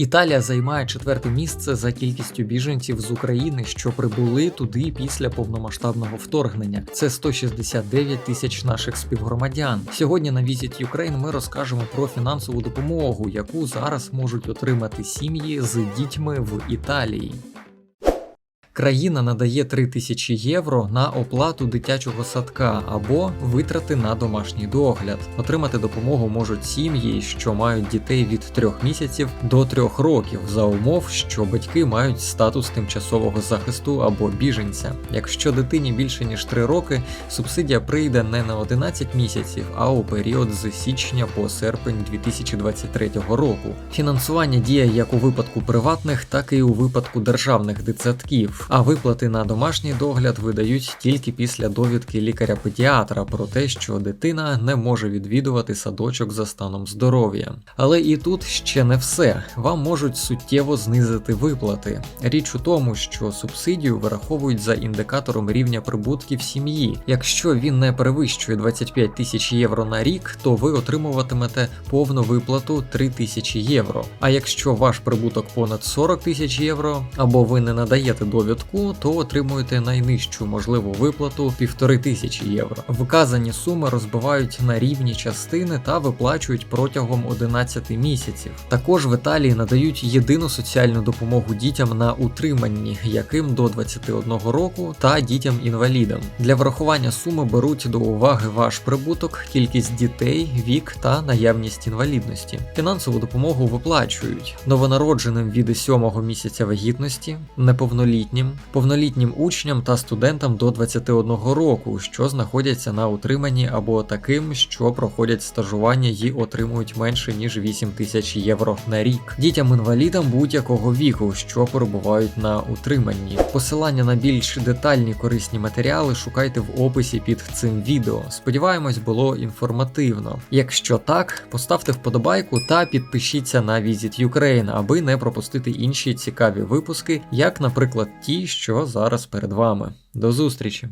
Італія займає четверте місце за кількістю біженців з України, що прибули туди після повномасштабного вторгнення. Це 169 тисяч наших співгромадян. Сьогодні на Visit Ukraine ми розкажемо про фінансову допомогу, яку зараз можуть отримати сім'ї з дітьми в Італії. Країна надає 3 тисячі євро на оплату дитячого садка або витрати на домашній догляд. Отримати допомогу можуть сім'ї, що мають дітей від 3 місяців до 3 років, за умов, що батьки мають статус тимчасового захисту або біженця. Якщо дитині більше ніж 3 роки, субсидія прийде не на 11 місяців, а у період з січня по серпень 2023 року. Фінансування діє як у випадку приватних, так і у випадку державних дитсадків. А виплати на домашній догляд видають тільки після довідки лікаря-педіатра про те, що дитина не може відвідувати садочок за станом здоров'я. Але і тут ще не все. Вам можуть суттєво знизити виплати. Річ у тому, що субсидію вираховують за індикатором рівня прибутків сім'ї. Якщо він не перевищує 25 тисяч євро на рік, то ви отримуватимете повну виплату 3 тисячі євро. А якщо ваш прибуток понад 40 тисяч євро, або ви не надаєте довідку, то отримуєте найнижчу можливу виплату півтори тисячі євро. Вказані суми розбивають на рівні частини та виплачують протягом 11 місяців. Також в Італії надають єдину соціальну допомогу дітям на утриманні, яким до 21 року, та дітям-інвалідам. Для врахування суми беруть до уваги ваш прибуток, кількість дітей, вік та наявність інвалідності. Фінансову допомогу виплачують новонародженим від 7 місяця вагітності, неповнолітнім, повнолітнім учням та студентам до 21 року, що знаходяться на утриманні або таким, що проходять стажування і отримують менше ніж 8 тисяч євро на рік. Дітям-інвалідам будь-якого віку, що перебувають на утриманні. Посилання на більш детальні корисні матеріали шукайте в описі під цим відео. Сподіваємось, було інформативно. Якщо так, поставте вподобайку та підпишіться на Visit Ukraine, аби не пропустити інші цікаві випуски, як, наприклад, ті, що зараз перед вами. До зустрічі!